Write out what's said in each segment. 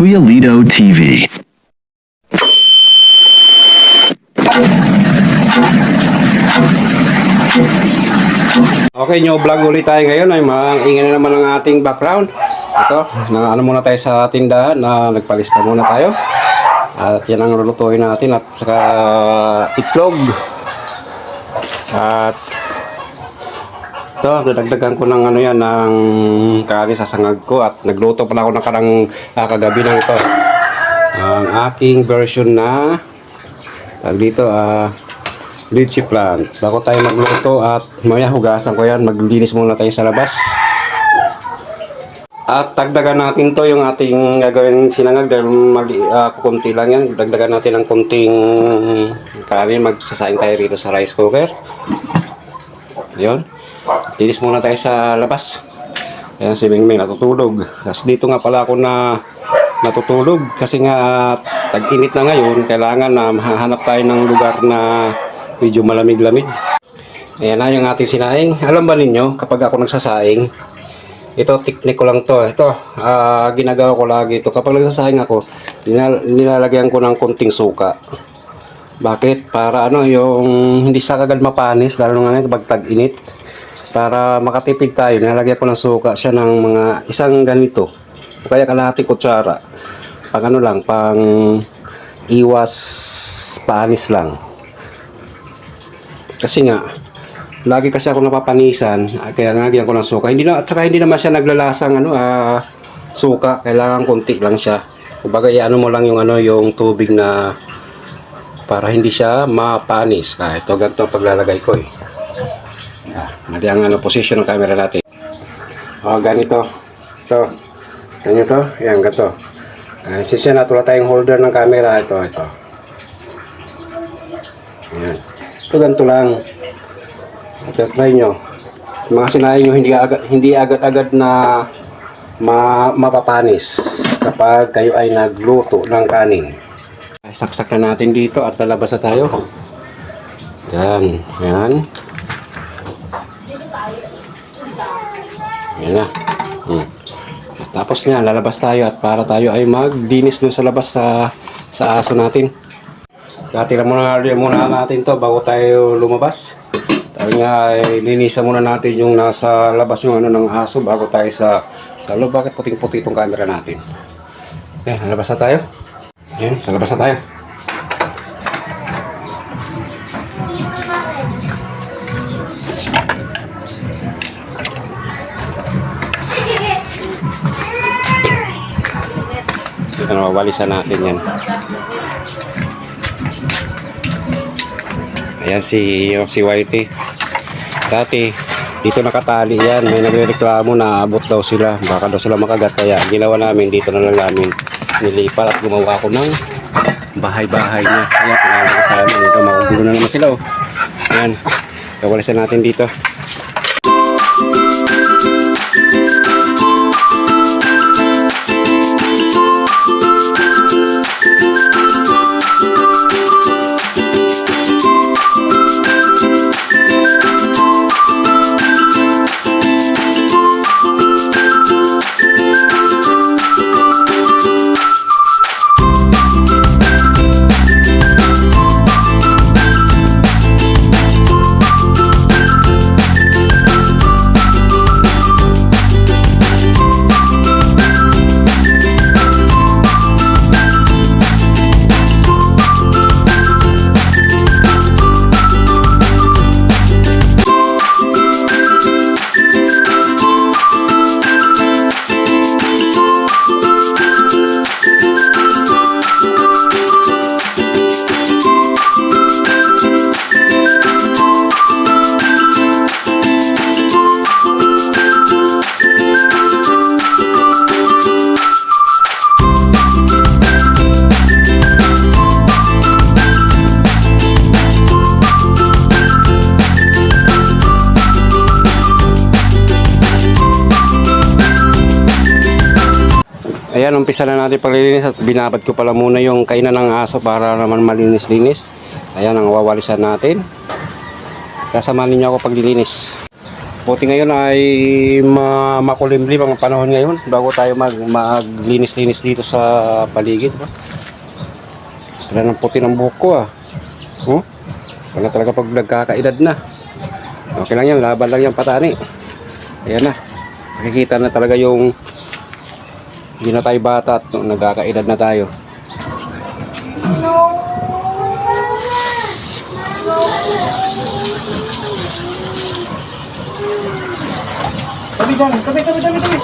Lido TV. Okay, new vlog ulit tayo ngayon ay maingay na naman ang ating background. Ito, na ano muna tayo sa tindahan na nagpalista muna tayo. At yan ang lulutuin natin at saka itlog. At ito, dadagdagan ko ng ano yan, ng kari sa sangag ko at nagluto pala ako ng karang ah, kagabi ng ito. Ang aking version na tag dito ah lychee plant. Bago tayo magluto at maya hugasan ko yan, maglinis muna tayo sa labas. At dagdagan natin to yung ating gagawin sinangag dahil mag uh, kunti lang yan. Dagdagan natin ng kunting kanin. Magsasaing tayo rito sa rice cooker. Yun. Linis muna tayo sa labas. Ayan si Mingming natutulog. Tapos dito nga pala ako na natutulog kasi nga tag-init na ngayon. Kailangan na mahanap tayo ng lugar na medyo malamig-lamig. Ayan na yung ating sinaing. Alam ba ninyo, kapag ako nagsasaing, ito, technique ko lang to. Ito, ah, ginagawa ko lagi ito. Kapag nagsasaing ako, nilal- nilalagyan ko ng konting suka. Bakit? Para ano, yung hindi sa kagad mapanis, lalo nga ngayon kapag tag-init. Para makatipid tayo, nilalagyan ko ng suka siya ng mga isang ganito. O kaya kalahating kutsara. Pang ano lang, pang iwas panis lang. Kasi nga, lagi kasi ako napapanisan, ah, kaya nalagyan ko ng suka. Hindi na, at saka hindi naman siya naglalasang ano, ah, suka. Kailangan konti lang siya. Kumbaga, ano mo lang yung ano, yung tubig na para hindi siya mapanis. Ah, ito ganito ang paglalagay ko eh. Mali ang ano, position ng camera natin. Oh, ganito. Ito. Ganito. Yan, ganito. Uh, sisya na, wala tayong holder ng camera. Ito, ito. Yan. Ito ganito lang. Just try nyo. Mga sinayin nyo, hindi agad, hindi agad-agad na ma mapapanis kapag kayo ay nagluto ng kanin. Saksak na natin dito at lalabas na tayo. Yan. Yan. Yan na. Hmm. Tapos nga, lalabas tayo at para tayo ay magdinis dun sa labas sa, sa aso natin. Dati lang muna, muna natin to bago tayo lumabas. Tayo nga, ay linisan muna natin yung nasa labas yung ano ng aso bago tayo sa sa loob. Bakit puting-puti itong camera natin? Yan, lalabas na tayo. Yan, lalabas na tayo. Ito na, mawalisan natin yan. Ayan si, si Whitey. Dati, dito nakatali yan. May nagreklamo na abot daw sila. Baka daw sila makagat. Kaya ginawa namin, dito na lang namin nilipat at gumawa ko ng bahay-bahay niya. Ayan, pinala ko sa amin. Ito, makugulo na naman sila. Oh. Ayan, kawalisan natin dito. Ayan, umpisa na natin paglilinis at binabad ko pala muna yung kainan ng aso para naman malinis-linis. Ayan ang wawalisan natin. Kasama ninyo ako paglilinis. Buti ngayon ay ma makulimlim ang panahon ngayon bago tayo mag maglinis-linis dito sa paligid. Wala ng puti ng buhok ko ah. Hmm? Wala talaga pag nagkakaedad na. Okay lang yan, laban lang yan patani. Ayan na. Nakikita na talaga yung hindi na tayo bata at no, nagkakaedad na tayo. Tabi dyan, tabi, tabi, tabi, tabi.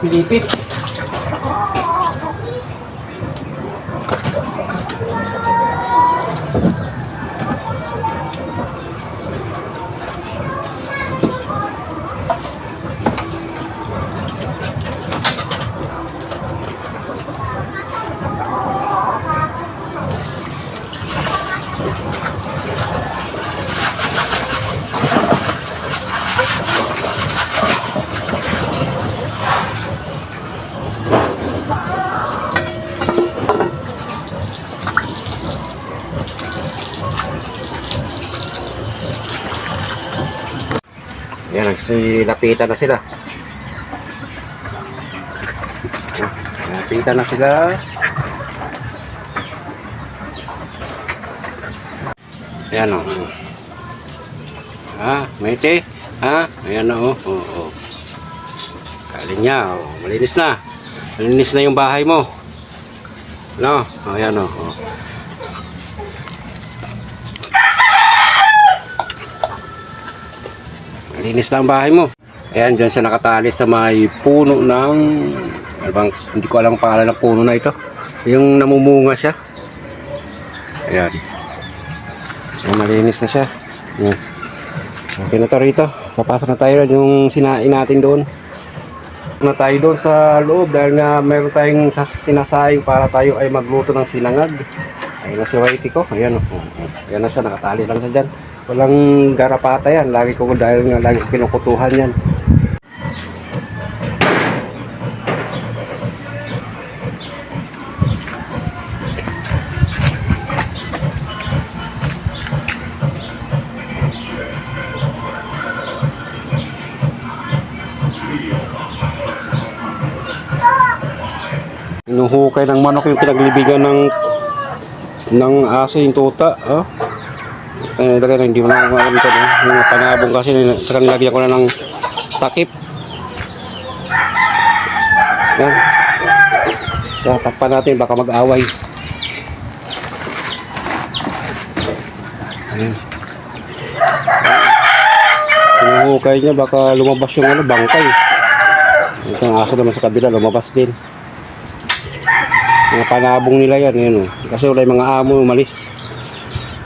Pilipit. Ayan, nagsilapitan na sila. Lapitan na sila. Ayan o. Oh. Ah, maite. Ha? Ayan o. Oh. Oh, oh. Kaling niya. Oh. Malinis na. Malinis na yung bahay mo. No? Oh, ayan o. Oh. Malinis na ang bahay mo. Ayan, dyan siya nakatali sa may puno ng... Ano hindi ko alam ang pangalan ng puno na ito. Yung namumunga siya. Ayan. Ayan, malinis na siya. Ayan. Okay na to rito. Papasok na tayo yung sinain natin doon. Na tayo doon sa loob dahil nga meron tayong sinasayang para tayo ay magluto ng sinangag. Ayan na si Whitey ko. Ayan o. Ayan na siya. Nakatali lang siya dyan. Walang garapata yan. Lagi ko dahil nga lagi kinukutuhan yan. Inuhukay ng manok yung pinaglibigan ng ng aso yung tuta. Oh. Eh, talaga hindi mo na alam ito. No? Yung panabong kasi, saka nilagyan ko na ng takip. Yan. So, takpan natin, baka mag-away. Ayan. Pinuhukay niya, baka lumabas yung ano, bangkay. Ito ang aso naman sa kabila, lumabas din. Mga panabong nila yan, yun. oh. Kasi wala yung mga amo umalis.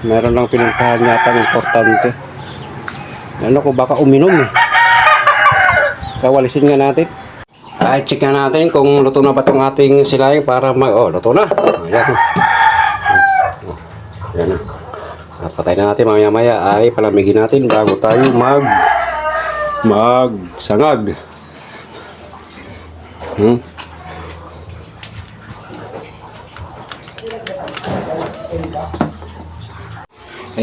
Meron lang pinuntahan yata ng importante. Ano ko baka uminom eh. Kawalisin nga natin. Ay, check nga natin kung luto na ba itong ating silayang para mag... Oh, luto na. Ayan. Oh, Ayan na. At patay na natin mamaya maya ay palamigin natin bago tayo mag... Magsangag. Hmm?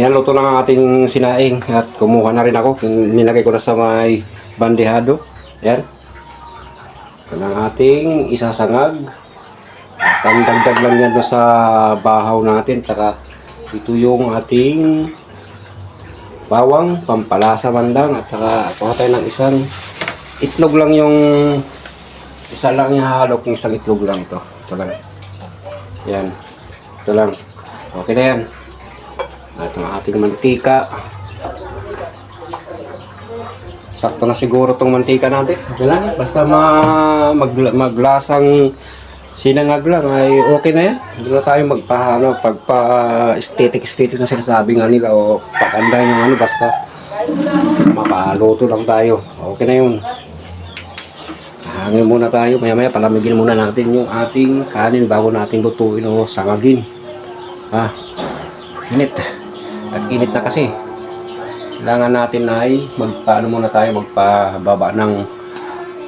Ayan, luto lang ang ating sinaing at kumuha na rin ako. Nilagay ko na sa may bandehado. Yan. Ito ang ating isasangag. Pandagdag lang yan sa bahaw natin. Tsaka ito yung ating bawang, pampalasa bandang. At saka kuha tayo ng isang itlog lang yung isa lang yung halo kung isang itlog lang ito. Ito lang. Yan. Ito lang. Okay na yan. At ang ating mantika. Sakto na siguro tong mantika natin. Lang. Basta ma mag, maglasang sinangag lang ay okay na yan. Hindi na tayo magpa ano, pagpa aesthetic aesthetic na sinasabi nga nila o pakanda yung ano basta makaluto lang tayo. Okay na yun. Hangin muna tayo. Maya maya palamigin muna natin yung ating kanin bago natin lutuin o sangagin. Ha? Init. At init na kasi. Kailangan natin ay magpaano muna tayo magpababa ng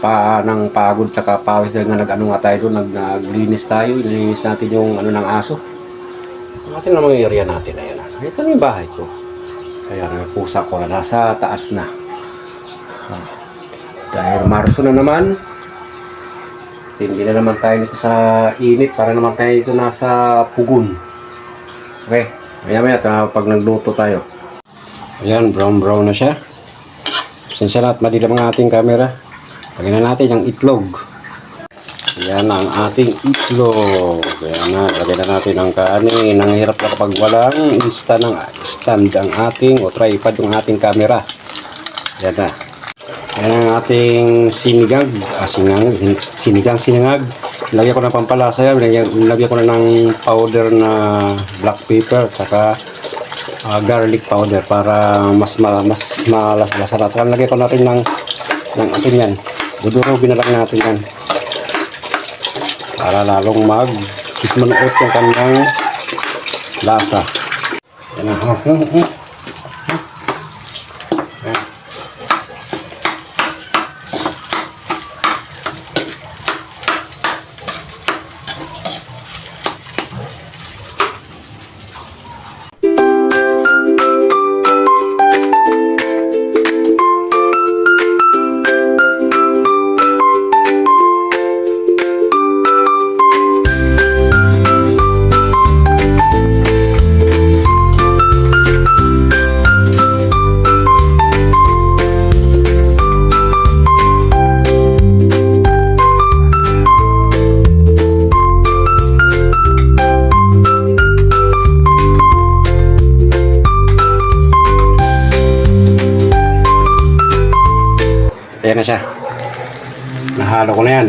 pa ng pagod tsaka pawis dahil nga nag-ano nga tayo doon, nag, naglinis tayo, nilinis natin yung ano ng aso. Natin naman yung area natin, ayan na. Ito na yung bahay ko. Ayan, yung pusa ko na nasa taas na. Ah. Dahil Marso na naman, hindi na naman tayo nito sa init para naman tayo dito nasa pugon. Okay, maya maya pag nagluto tayo. Ayan, brown brown na siya. Pasensya na at madilim ang ating camera. Lagyan na natin yung itlog. Yan ang ating itlog. Ayan na, lagyan na natin ang kanin. Ang hirap na kapag walang insta ng stand ang ating o tripod yung ating camera. Yan na. Yan ang ating sinigang. Ah, singang, sin- sinigang, sinangag. Lagyan ko ng pampalasa yan. Lagyan, lagyan ko na ng powder na black pepper. Saka ah, garlic powder para mas ma, mas malas-lasa. Saka lagyan ko natin ng, ng asin yan. Dudurugin na lang natin yan. Para lalong mag manuot yung kanyang lasa. Yan na. Ayan na siya. Nahalo ko na yan.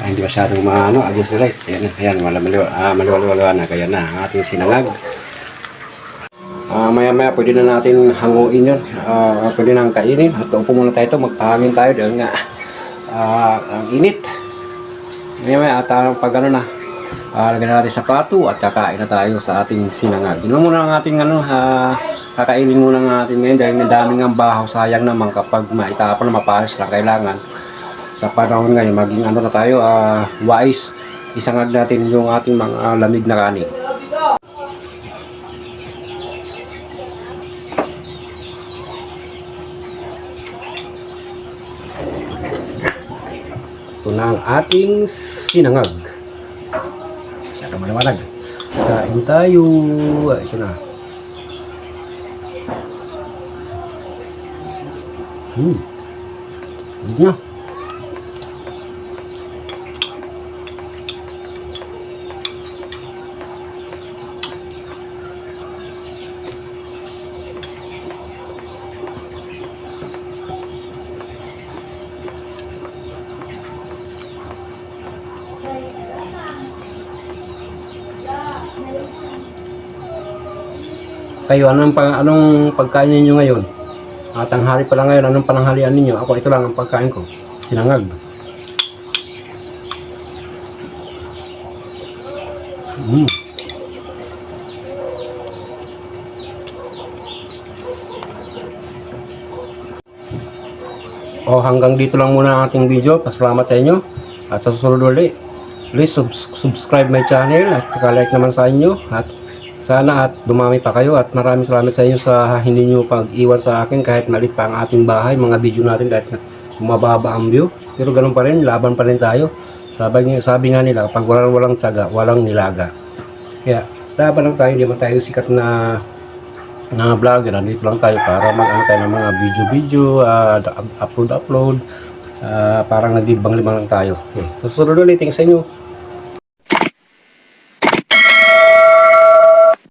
Ay, hindi masyadong maano, against the light. Ayan, ayan, maliwa, ah, maliwaliwala na. Kaya na, ating sinangag. Ah, maya maya pwede na natin hanguin yun. Ah, pwede nang kainin. At upo muna tayo ito, magpahangin tayo dahil nga ah, ang init. Maya maya at ah, pag ano na, ah, lagyan na natin sa plato at kakain na tayo sa ating sinangag. Yun muna ang ating ano, ah, kakainin muna natin ngayon dahil may daming ang bahaw. Sayang naman kapag maitapon na mapalis lang kailangan. Sa panahon ngayon, maging ano na tayo, ah, wise. Isangag natin yung ating mga lamig na kanin. Ito na ang ating sinangag. Masyado maliwanag. Kain tayo. Ito na. Hmm. Hindi na. Kayo, anong, pang, anong pagkain ninyo ngayon? Ah, tanghali pa lang ngayon, anong pananghalian ninyo? Ako, ito lang ang pagkain ko. Sinangag. Mm. O hanggang dito lang muna ang ating video. Pasalamat sa inyo. At sa susunod ulit, please subs- subscribe my channel at saka like naman sa inyo. At sana at dumami pa kayo at maraming salamat sa inyo sa hindi nyo pag-iwan sa akin kahit malit pa ang ating bahay, mga video natin kahit mababa ang view. Pero ganun pa rin, laban pa rin tayo. Sabi, sabi nga nila, pag walang, walang tsaga, walang nilaga. Kaya, laban lang tayo, hindi man tayo sikat na na vlogger. Nandito lang tayo para mag-ano tayo ng mga video-video, ah, upload-upload. Ah, parang nagdibang lima lang tayo. Okay. Susunod ulit, tingin sa inyo.